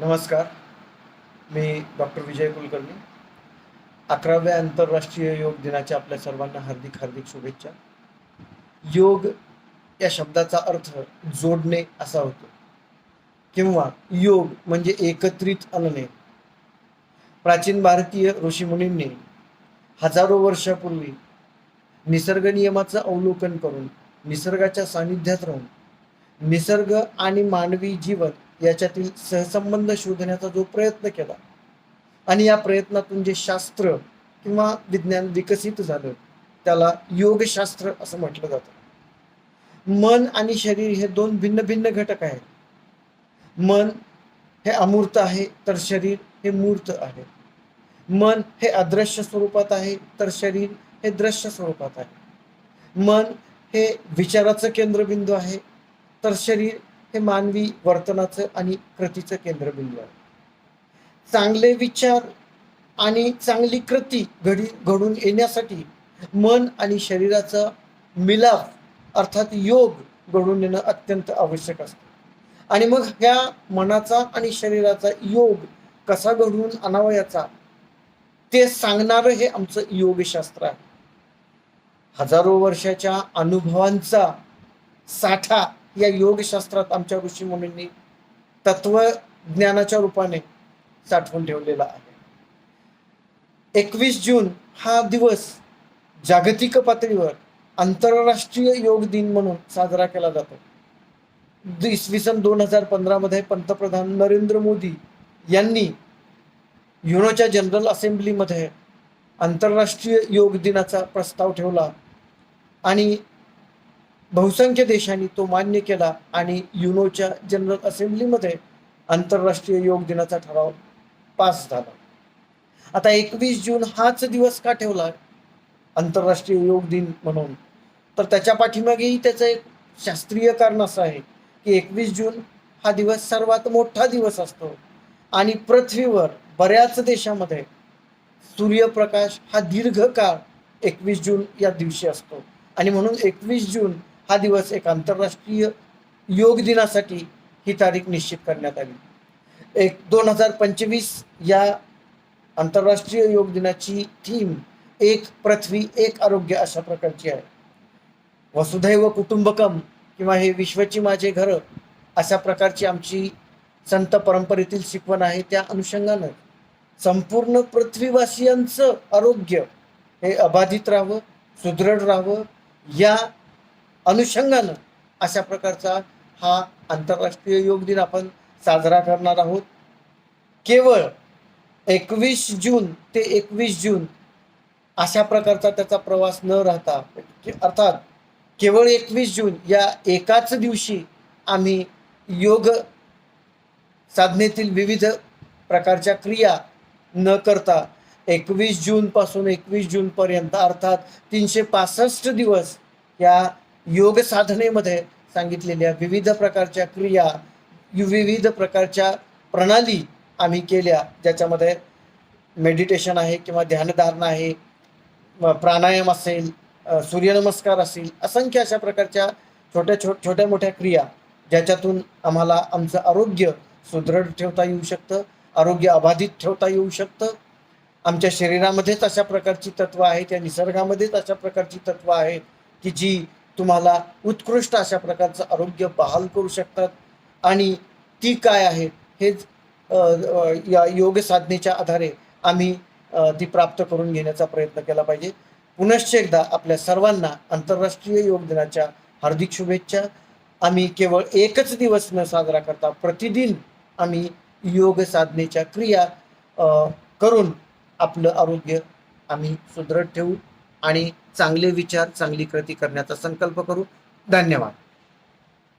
नमस्कार. मी डॉक्टर विजय कुलकर्णी. अकराव्या आंतरराष्ट्रीय योग दिनाच्या आपल्या सर्वांना हार्दिक हार्दिक शुभेच्छा. योग या शब्दाचा अर्थ जोडणे असा होतो. किंवा योग म्हणजे एकत्रित आणणे. प्राचीन भारतीय ऋषीमुनींनी हजारो वर्षापूर्वी निसर्ग नियमाचं अवलोकन करून निसर्गाच्या सानिध्यात राहून निसर्ग आणि मानवी जीवन याच्यातील सहसंबंध शोधण्याचा जो प्रयत्न केला. आणि या प्रयत्नातून जे शास्त्र किंवा विज्ञान विकसित झालं त्याला योगशास्त्र असं म्हटलं जातं. मन आणि शरीर हे दोन भिन्न भिन्न घटक आहेत. मन हे अमूर्त आहे तर शरीर हे मूर्त आहे. मन हे अदृश्य स्वरूपात आहे तर शरीर हे दृश्य स्वरूपात आहे. मन हे विचाराचं केंद्रबिंदू आहे तर शरीर हे मानवी वर्तनाचं आणि कृतीचं केंद्रबिंदू आहे. चांगले विचार आणि चांगली कृती घडी घडून येण्यासाठी मन आणि शरीराचा मिलाप अर्थात योग घडून येणं अत्यंत आवश्यक असतं. आणि मग ह्या मनाचा आणि शरीराचा योग कसा घडवून आणावयाचा ते सांगणारं हे आमचं योगशास्त्र आहे. हजारो वर्षाच्या अनुभवांचा साठा या योगशास्त्रात आमच्या ऋषीमुनींनी तत्वज्ञानाच्या रूपाने साठवून ठेवलेला आहे. एकवीस जून हा दिवस जागतिक पातळीवर आंतरराष्ट्रीय योग दिन म्हणून साजरा केला जातो. इसवी सन दोन हजार पंधरामध्ये पंतप्रधान नरेंद्र मोदी यांनी युनोच्या जनरल असेंब्लीमध्ये आंतरराष्ट्रीय योग दिनाचा प्रस्ताव ठेवला आणि बहुसंख्य देशांनी तो मान्य केला आणि युनोच्या जनरल असेंब्लीमध्ये आंतरराष्ट्रीय योग दिनाचा ठराव पास झाला. आता एकवीस जून हाच दिवस का ठेवला आंतरराष्ट्रीय योग दिन म्हणून? तर त्याच्या पाठीमागेही त्याचं एक शास्त्रीय कारण असं आहे की एकवीस जून हा दिवस सर्वात मोठा दिवस असतो आणि पृथ्वीवर बऱ्याच देशामध्ये सूर्यप्रकाश हा दीर्घकाळ एकवीस जून या दिवशी असतो. आणि म्हणून एकवीस जून हा दिवस एक आंतरराष्ट्रीय योग दिनासाठी ही तारीख निश्चित करण्यात आली. एक दोन हजार पंचवीस या आंतरराष्ट्रीय योग दिनाची थीम एक पृथ्वी एक आरोग्य अशा प्रकारची आहे. वसुधैव कुटुंबकम किंवा हे विश्वची माझे घर अशा प्रकारची आमची संत परंपरेतील शिकवण आहे त्या अनुषंगानं. संपूर्ण पृथ्वीवासियांचं आरोग्य हे अबाधित राहावं सुदृढ राहावं या अनुषंगानं अशा प्रकारचा हा आंतरराष्ट्रीय योग दिन आपण साजरा करणार आहोत. केवळ एकवीस जून ते एकवीस जून अशा प्रकारचा त्याचा प्रवास न राहता अर्थात केवळ एकवीस जून या एकाच दिवशी आम्ही योग साधनेतील विविध प्रकारच्या क्रिया न करता एकवीस जूनपासून एकवीस जूनपर्यंत अर्थात तीनशे पासष्ट दिवस या योग साधनेमध्ये सांगितलेल्या विविध प्रकारच्या क्रिया यु- विविध प्रकारच्या प्रणाली आम्ही केल्या. ज्याच्यामध्ये मेडिटेशन आहे किंवा ध्यानधारणा आहे प्राणायाम असेल सूर्यनमस्कार असेल असंख्य अशा प्रकारच्या छोट्या छो छोट्या मोठ्या क्रिया ज्याच्यातून आम्हाला आमचं आरोग्य सुदृढ ठेवता येऊ शकतं आरोग्य अबाधित ठेवता येऊ शकतं. आमच्या शरीरामध्येच अशा प्रकारची तत्व आहेत या निसर्गामध्येच अशा प्रकारची तत्व आहेत की जी तुम्हाला उत्कृष्ट अशा प्रकारचं आरोग्य बहाल करू शकतात. आणि ती काय आहे हेच या योग साधनेच्या आधारे आम्ही ती प्राप्त करून घेण्याचा प्रयत्न केला पाहिजे. पुनश्च एकदा आपल्या सर्वांना आंतरराष्ट्रीय योग दिनाच्या हार्दिक शुभेच्छा. आम्ही केवळ एकच दिवस न साजरा करता प्रतिदिन आम्ही योग साधनेच्या क्रिया करून आपलं आरोग्य आम्ही सुदृढ ठेवू. आणि चांगले विचार चांगली कृती करण्याचा संकल्प करू. धन्यवाद.